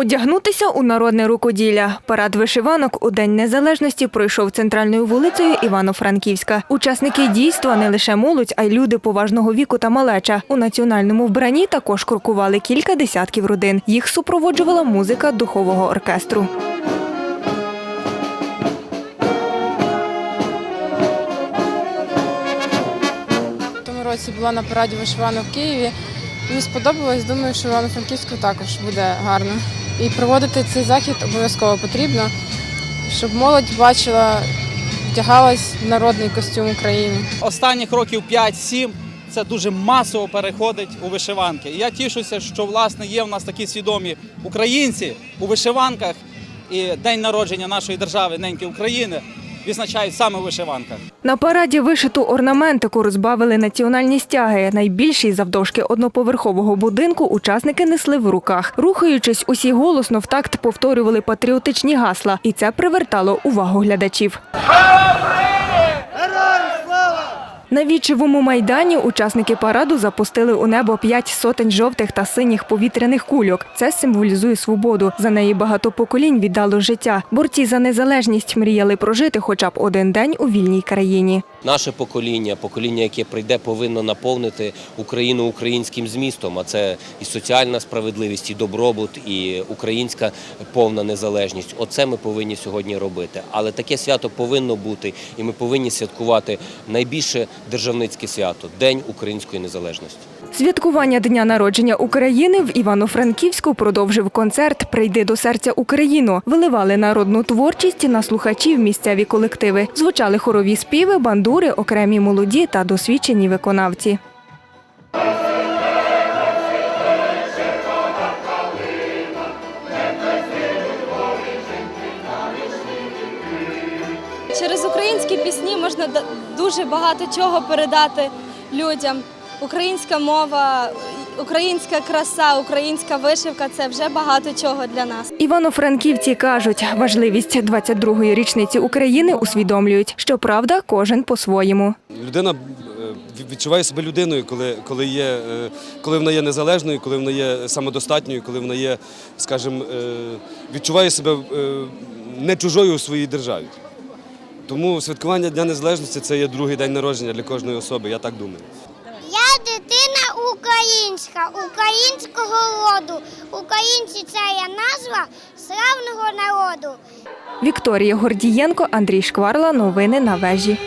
Одягнутися у народне рукоділля. Парад вишиванок у День Незалежності пройшов центральною вулицею Івано-Франківська. Учасники дійства не лише молодь, а й люди поважного віку та малеча. У національному вбранні також крокували кілька десятків родин. Їх супроводжувала музика духового оркестру. Тому році була на параді вишивана в Києві. Мені сподобалось, думаю, що Івано-Франківську також буде гарно. І проводити цей захід обов'язково потрібно, щоб молодь бачила, вдягалась в народний костюм України. останніх років 5-7 це дуже масово переходить у вишиванки. Я тішуся, що власне є в нас такі свідомі українці у вишиванках. І день народження нашої держави, неньки України, відзначають саме у вишиванках. На параді вишиту орнаментику розбавили національні стяги. Найбільші завдовжки одноповерхового будинку учасники несли в руках. Рухаючись, усі голосно в такт повторювали патріотичні гасла, і це привертало увагу глядачів. На вічевому майдані учасники параду запустили у небо п'ять сотень жовтих та синіх повітряних кульок. Це символізує свободу. За неї багато поколінь віддало життя. Борці за незалежність мріяли прожити хоча б один день у вільній країні. Наше покоління, покоління, яке прийде, повинно наповнити Україну українським змістом. А це і соціальна справедливість, і добробут, і українська повна незалежність. Оце ми повинні сьогодні робити. Але таке свято повинно бути, і ми повинні святкувати найбільше державницьке свято День української незалежності. Святкування дня народження України в Івано-Франківську продовжив концерт Прийди до серця Україну. Виливали народну творчість на слухачів місцеві колективи. Звучали хорові співи, бандури, окремі молоді та досвідчені виконавці. Через українські пісні можна дуже багато чого передати людям. Українська мова, українська краса, українська вишивка це вже багато чого для нас. Івано-франківці кажуть, важливість 22-ї річниці України усвідомлюють. Щоправда, кожен по-своєму. Людина е, відчуває себе людиною, коли, коли, є, е, коли вона є незалежною, коли вона є самодостатньою, коли вона є, скажімо, е, відчуває себе не чужою у своїй державі. Тому святкування Дня Незалежності це є другий день народження для кожної особи, я так думаю. Я дитина українська, українського роду. Українці це є назва славного народу. Вікторія Гордієнко, Андрій Шкварла. Новини на вежі.